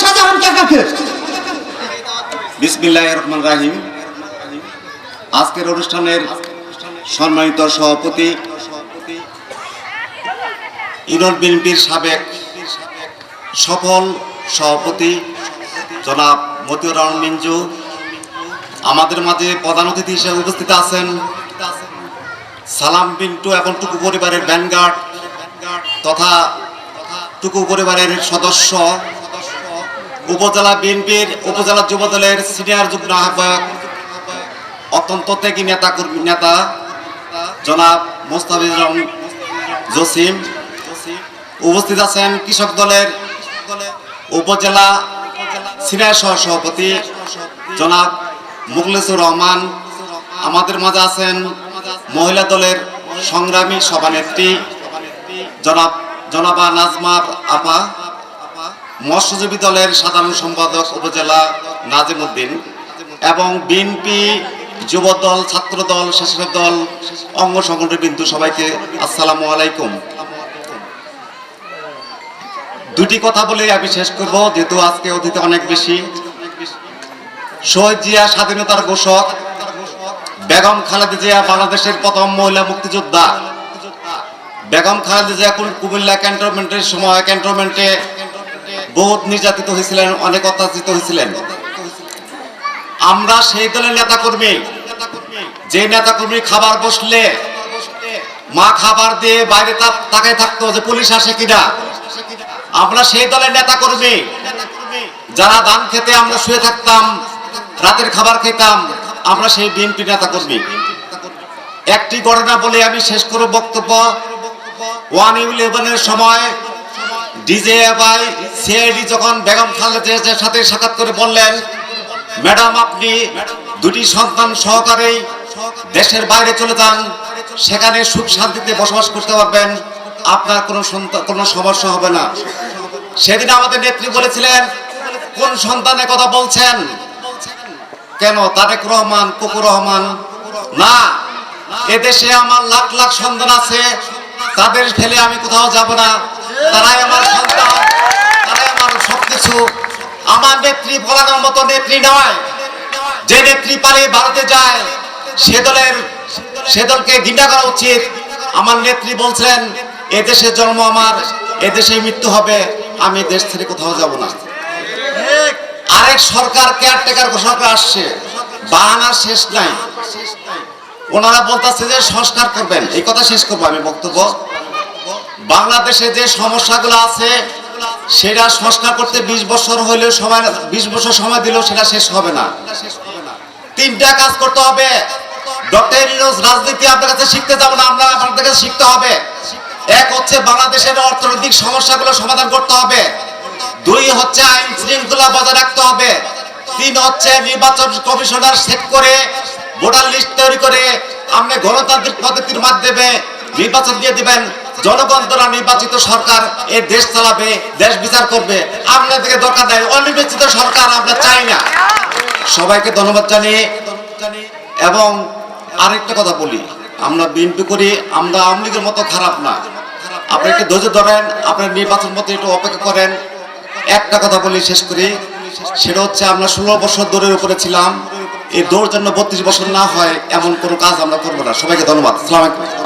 শাহজাহান আজকের অনুষ্ঠানের সম্মানিত সভাপতি ইউনিয়ন বিএনপির সাবেক সফল সভাপতি জনাব মতিউর রহমান মিঞ্জু, আমাদের মাঝে প্রধান অতিথি হিসেবে উপস্থিত আছেন সালাম বিন্টু এবং টুকু পরিবারের ব্যানগার্ড তথা টুকু পরিবারের সদস্য। উপজেলা বিএনপির উপজেলা যুবদলের সিনিয়র যুগ্ম আহ্বায়ক, অত্যন্ত ত্যাগী নেতা কর্মী নেতা, জনাব মোস্তাফিজুর রহমান জসিম। উপস্থিত আছেন কৃষক দলের উপজেলা সিনিয়র সহ সভাপতি জনাব মুখলেসুর রহমান। আমাদের মাঝে আছেন মহিলা দলের সংগ্রামী সভানেত্রী জনাব জনাবা নাজমা আপা মৎস্যজীবী দলের সাধারণ সম্পাদক উপজেলা নাজিম উদ্দিন এবং বিএনপি যুব দল ছাত্র দল, অঙ্গ সংগঠনের বিন্দু সবাইকে আসসালামু আলাইকুম। দুটি কথা বলে আমি শেষ করব, যেহেতু আজকে অতীতে অনেক বেশি। শহীদ জিয়া স্বাধীনতার ঘোষক বেগম খালেদা জিয়া বাংলাদেশের প্রথম মহিলা মুক্তিযোদ্ধা। বেগম খালেদা জিয়া কুমিল্লা ক্যান্টনমেন্টের সময় ক্যান্টনমেন্টে বহুত নির্যাতিত হয়েছিলেন, অনেক অত্যাচারিত হয়েছিলেন। আমরা সেই দলের নেতা কর্মী যে নেতা কর্মী খাবার বসলে, মা খাবার দিয়ে বাইরে তাকায় থাকতো যে পুলিশ আসে কিনা। আমরা সেই দলের নেতা কর্মী যারা ধান খেতে আমরা শুয়ে থাকতাম, রাতের খাবার খেতাম, আমরা সেই বিএনপি নেতা কর্মী একটি ঘটনা বলে আমি শেষ করব বক্তব্য। ওয়ান ইলেভেনের সময় ডিজে ভাই সিআইডি যখন বেগম খালেদার সাথে সাক্ষাৎ করে বললেন, ম্যাডাম, আপনি দুটি সন্তান সহকারে দেশের বাইরে চলে যান, সেখানে সুখ শান্তিতে বসবাস করতে পারবেন, আপনার কোনো কোনো সমস্যা হবে না। সেদিন আমাদের নেত্রী বলেছিলেন, কোন সন্তানের কথা বলছেন? কেন? তারেক রহমান, কুকুর রহমান। না এদেশে আমার লাখ লাখ সন্তান আছে তাদের ফেলে আমি কোথাও যাব না? তারাই আমার সন্তান, তারাই আমার সবকিছু আমার নেত্রী বলানোর মতো নেত্রী নয়। যে নেত্রী পালিয়ে ভারতে যায়, সে দলের সে দলকে ঘৃণা করা উচিত। আমার নেত্রী বলছেন এদেশে জন্ম আমার এদেশে মৃত্যু হবে। আমি দেশ থেকে কোথাও যাব না। আরেক সরকার কেয়ারটেকার ঘোষণা করে আসছে বাহানার শেষ নাই। ওনারা বলতেছে যে সংস্কার করবেন। এই কথা শেষ করব আমি বক্তব্য। বাংলাদেশে যে সমস্যাগুলো আছে, সেটা সংস্কার করতে বিশ বছর হইলেও সময়, বিশ বছর সময় দিলেও সেটা শেষ হবে না। তিনটা কাজ করতে হবে। ডক্টর ইউনুস, রাজনীতি আপনার কাছে শিখতে যাব না, আমরা আপনাদের কাছে শিখতে হবে। এক হচ্ছে বাংলাদেশের অর্থনৈতিক সমস্যাগুলো সমাধান করতে হবে। দুই হচ্ছে আইন শৃঙ্খলা বজায় রাখতে হবে। তিন হচ্ছে নির্বাচন কমিশনার সেট করে ভোটার লিস্ট তৈরি করে আপনি গণতান্ত্রিক পদ্ধতির মাধ্যমে নির্বাচন দিয়ে দিবেন। জনগণ দ্বারা নির্বাচিত সরকার এই দেশ চালাবে, দেশ বিচার করবে। আপনাদেরকে দরকার নাই, অনির্বাচিত সরকার আমরা চাই না। সবাইকে ধন্যবাদ জানিয়ে এবং আরেকটা কথা বলি, আমরা বিএনপি করি, আমরা আওয়ামী লীগের মতো খারাপ না। আপনি একটু ধৈর্য ধরেন, আপনার নির্বাচন মতো একটু অপেক্ষা করেন। একটা কথা বলি, শেষ করি। সেটা হচ্ছে আমরা ষোলো বছর ধরে উপরে ছিলাম। এই দৌড় জন্য বত্রিশ বছর না হয়, এমন কোনো কাজ আমরা করব না। সবাইকে ধন্যবাদ। আসসালামু আলাইকুম।